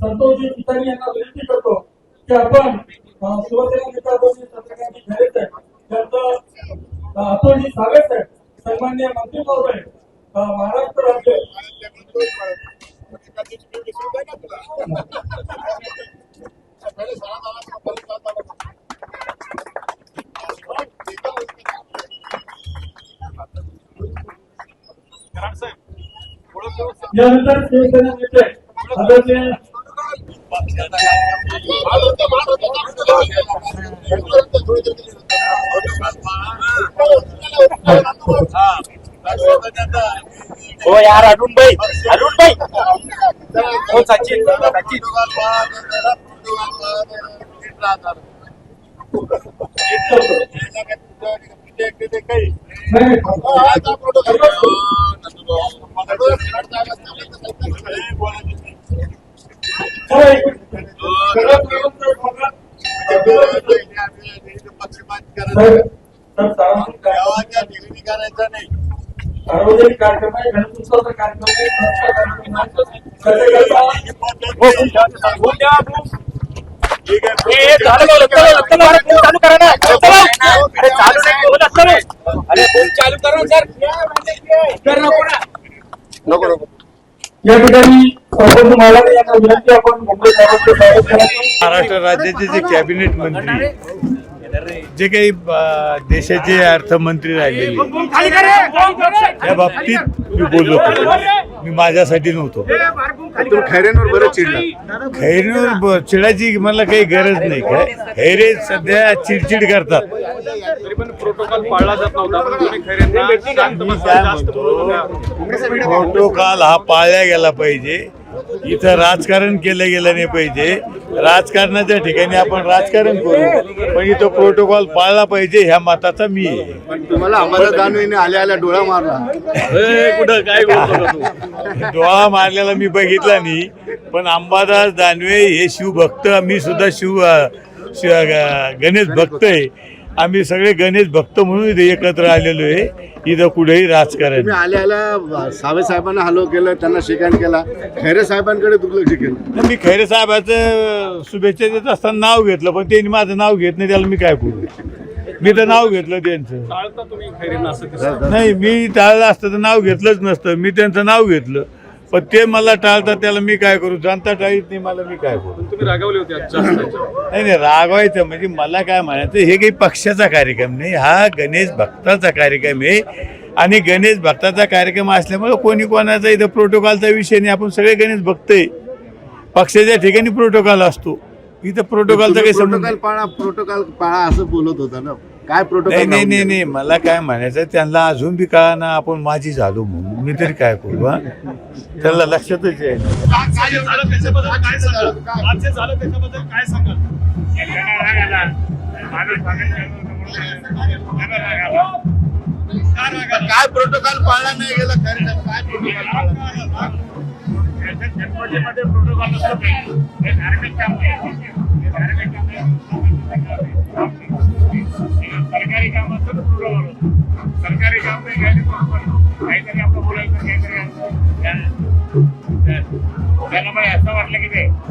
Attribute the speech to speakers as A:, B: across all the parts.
A: संतोषजी ठिकाणी यांना विनंती करतो की आपण शिवसेना नेता चंद्रकांतजी खैरे साहेब त्यांचं अं, अतुलजी सावे साहेब सन्मान्य मंत्री महोदय महाराष्ट्र राज्य. यानंतर शिवसेना नेते आदरणीय
B: हो यार अरुण भाई अरुण भाई हो सचिन सचिन
A: नाही, सार्वजनिक कार्यक्रम आहे गणेशोत्सवाचा कार्यक्रम
B: चालू करा ना चालू नाही अरे चालू करा सर नको नको.
A: या ठिकाणी
C: महाराष्ट्र राज्याचे जे कॅबिनेट मंत्री जे काही देशाचे अर्थमंत्री राहिलेले त्या बाबतीत मी बोललो. मी माझ्यासाठी नव्हतो.
D: खैरेंवर बरं चिडला.
C: खैरीवर ब- चिडायची मला काही गरज नाही. काय? खैरे सध्या चिडचिड करतात.
D: तरी पण प्रोटोकॉल पाळला जात नव्हता पण तुम्ही खैरेंना शांत
C: मी
D: बसा,
C: काय
D: जास्त बोलू नका.
C: म्हणतो प्रोटोकॉल हा पाळला गेला पाहिजे. इथं राजकारण केलं गेलं नाही पाहिजे. राजकारणाच्या ठिकाणी आपण राजकारण करू. पण इथं प्रोटोकॉल पाळला पाहिजे ह्या मताचा मी आहे.
D: पण तुम्हाला अंबादास दानवेने आल्या आल्या डोळा मारला.
C: कुठं काय डोळा मारलेला मी बघितला नाही पण अंबादास दानवे हे शिवभक्त मी सुद्धा शिव शिव गणेश भक्त आहे. आम्ही सगळे गणेश भक्त म्हणून इथे एकत्र आलेलो आहे. इथं कुठेही राजकारण
D: तुम्ही आल्या आल्या सावे साहेबांना हॅलो केलं त्यांना शिकायण केला. खैरे साहेबांकडे दुर्लक्ष केलं.
C: मी खैरे साहेबाचं शुभेच्छा देत. असताना नाव घेतलं पण त्यांनी माझं नाव घेत नाही त्याला मी काय करू मी तर नाव घेतलं त्यांचं. नाही मी टाळलं असतं तर नाव घेतलंच नसतं. मी त्यांचं नाव घेतलं. पण ते मला टाळतात त्याला मी काय करू? जनता टाळीत नाही मला मी काय करू?
D: तुम्ही रागवले होते
C: नाही नाही रागवायचं म्हणजे मला काय म्हणायचं हे काही पक्षाचा कार्यक्रम नाही हा गणेश भक्ताचा कार्यक्रम आहे. आणि गणेश भक्ताचा कार्यक्रम असल्यामुळे कोणी कोणाचा इथं प्रोटोकॉलचा विषय नाही आपण सगळे गणेश भक्त आहे. पक्षाच्या ठिकाणी प्रोटोकॉल असतो. इथं प्रोटोकॉलचा काही संबंध
D: प्रोटोकॉल पाळा प्रोटोकॉल पाळा असं बोलत होता ना. काय
C: नाही
D: प्रोटोकॉल
C: नाही नाही नाही मला काय म्हणायचं त्यांना अजून बी कळा ना आपण माझी झालो म्हणून. मी तरी काय करू हा? त्यांना लक्षातच आहे
D: काय प्रोटोकॉल पाळला नाही गेला खैरे काय प्रोटोकॉल पाळला
E: प्रोटोकॉल नसतो. हे धार्मिक काम आहे. हे धार्मिक काम आहे.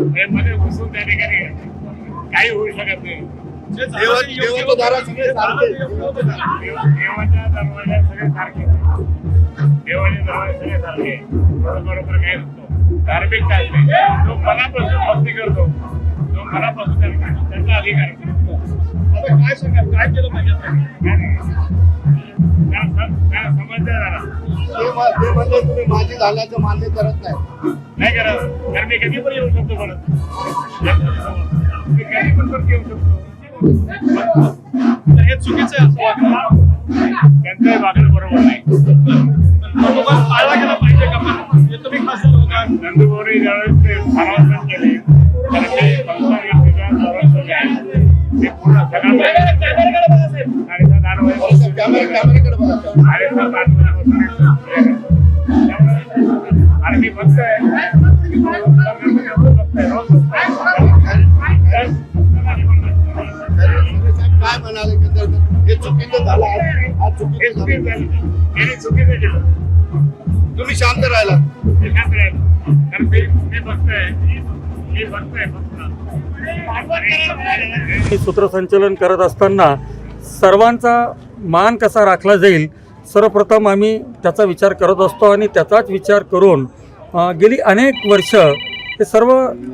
E: घुसून त्या ठिकाणी काही होऊ शकत नाही. देवाच्या दरवाजा सगळे सारखे. देवाचे दरवाजे सगळे सारखे. बरोबर काय नसतो धार्मिकता असते जो मनापासून भक्ती करतो जो मनापासून त्या- त्याचा अधिकार आहे. आता काय सांगाल? काय केलं पाहिजे?
D: ते म्हणजे तुम्ही माझी झाल्याचं मान्य करत नाही.
E: नाही करत. कारण मी कधी पण येऊ शकतो परत. मी कधी पण परत येऊ शकतो. तर हे चुकीचं आहे असं वागणं. त्यांचंही वागणं बरोबर नाही. आणि मी
D: काय म्हणाले हे चुकीचं झालं चुकीचं झालं तुम्ही शांत राहिला.
E: कारण मी मी बघतोय बघतोय फक्त
F: सूत्रसंचलन करत असताना सर्वांचा मान कसा राखला जाईल? सर्वप्रथम आम्ही त्याचा विचार करत असतो आणि त्याचाच विचार करून गेली अनेक वर्ष हे सर्व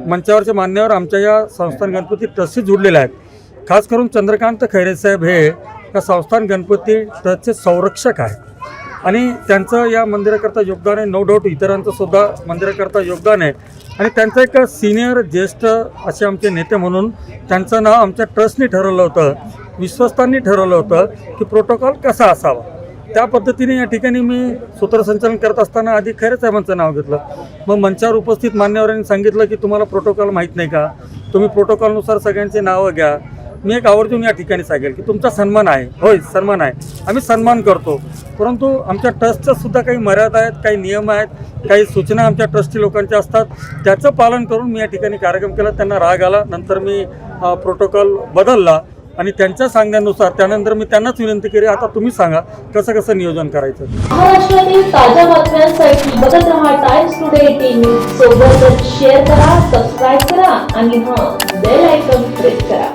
F: मंचावरचे मान्यवर आमच्या या संस्थान गणपती ट्रस्टशी जुडलेले आहेत. खास करून चंद्रकांत खैरेसाहेब हे या संस्थान गणपती ट्रस्टचे संरक्षक आहेत. आणि त्यांचं या मंदिराकरता योगदान आहे. नो डाऊट इतरांचं सुद्धा मंदिराकरता योगदान आहे. आणि त्यांचं एक सिनियर ज्येष्ठ असे आमचे नेते म्हणून त्यांचं नाव आमच्या ट्रस्टने ठरवलं होतं. विश्वस्तांनी ठरवलं होतं की प्रोटोकॉल कसा असावा. त्या पद्धतीने या ठिकाणी मी सूत्रसंचालन करत असताना आधी खैरे साहेबांचं नाव घेतलं. मग मंचावर उपस्थित मान्यवरांनी सांगितलं की तुम्हाला प्रोटोकॉल माहीत नाही का? तुम्ही प्रोटोकॉलनुसार सगळ्यांची नावं घ्या. मी एक आवर्जून या ठिकाणी सांगेल की तुमचा सन्मान आहे. होय सन्मान आहे. आम्ही सन्मान करतो. परंतु आमच्या ट्रस्टच्या सुद्धा काही मर्यादा आहेत काही नियम आहेत काही सूचना आमच्या ट्रस्टी लोकांच्या असतात. त्याचं पालन करून मी या ठिकाणी कार्यक्रम केला. त्यांना राग आला. नंतर मी प्रोटोकॉल बदलला आणि त्यांच्या सांगण्यानुसार त्यानंतर मी त्यांनाच विनंती केली आता तुम्ही सांगा कसं कसं नियोजन करायचं?
G: महाराष्ट्रातील ताज्या बातम्यांसाठी बघत राहा टाइम्स टुडे टीव्ही सोबतच शेअर करा सबस्क्राईब करा आणि हां बेल आयकॉन प्रेस करा.